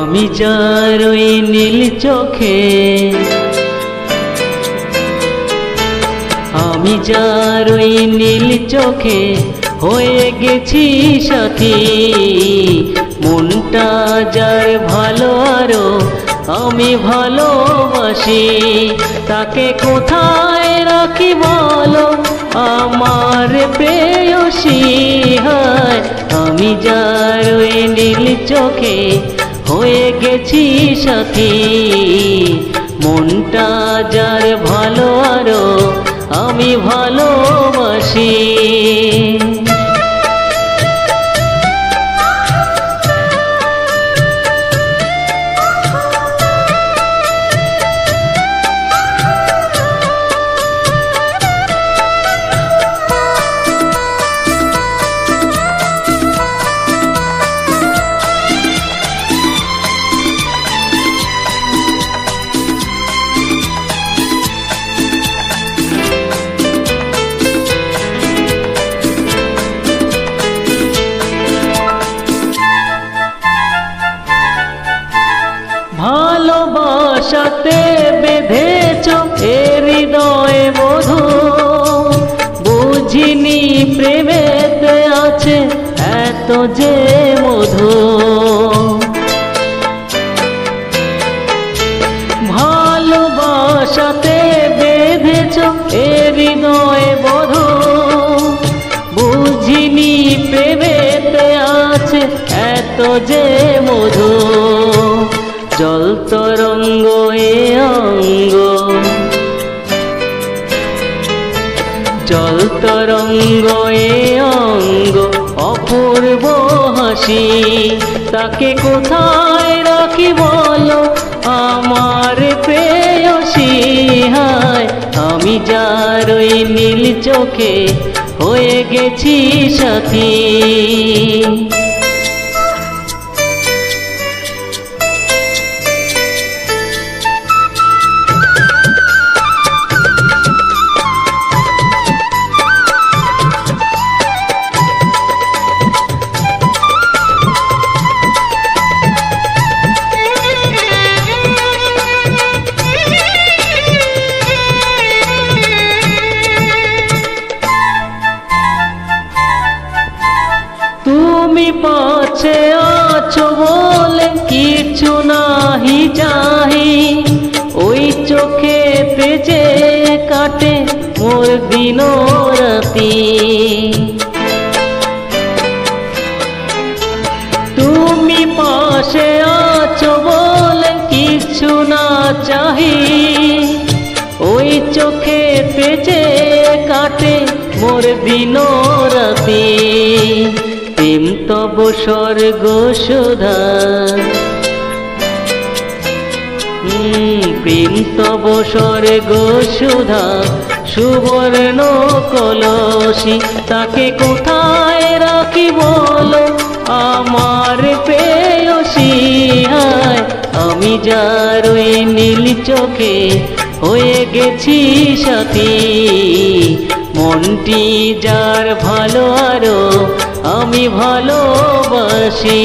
আমি যার ওই নীল চোখে। আমি যার ওই নীল চোখে হয়ে গেছি সাথী। মনটা যার ভালো আরও, আমি ভালোবাসি। তাকে কোথায় রাখি বলো? আমার প্রেয়সী হয়। আমি যার ওই নীল চোখে হয়ে গেছি সাথী মনটা যার ভালো যে মধু। ভালোবাসাতে বেঁধেছ এ হৃদয়ে বধু। বুঝিনি প্রেমেতে আছে এত যে মধু। জল তরঙ্গ এ অঙ্গ। জল তরঙ্গ এ অঙ্গ। অপূর্ব হাসি, তাকে কোথায় রাখি বলো? আমার প্রেয়সী হায় আমি যার ওই নীল চোখে হয়ে গেছি সাথী। তুমি পাছে আছো বলে কিছু নাহি চাহি ওই চোখে তেজে কাটে মোর দিন রাতি তুমি পাশে আছো বলে কিছু না চাহি। ওই চোখে তেজে কাটে মোর দিন রাতি প্রেম তব স্বর্গ সুধা প্রেম তব স্বর্গ সুধা সুবর্ণ কলসী তাকে কোথায় রাখি বলো? আমার প্রেয়সী হায় আমি যার ওই নীল চোখে হয়ে গেছি সাথী। মনটি যার ভালো আরও আমি ভালোবাসি।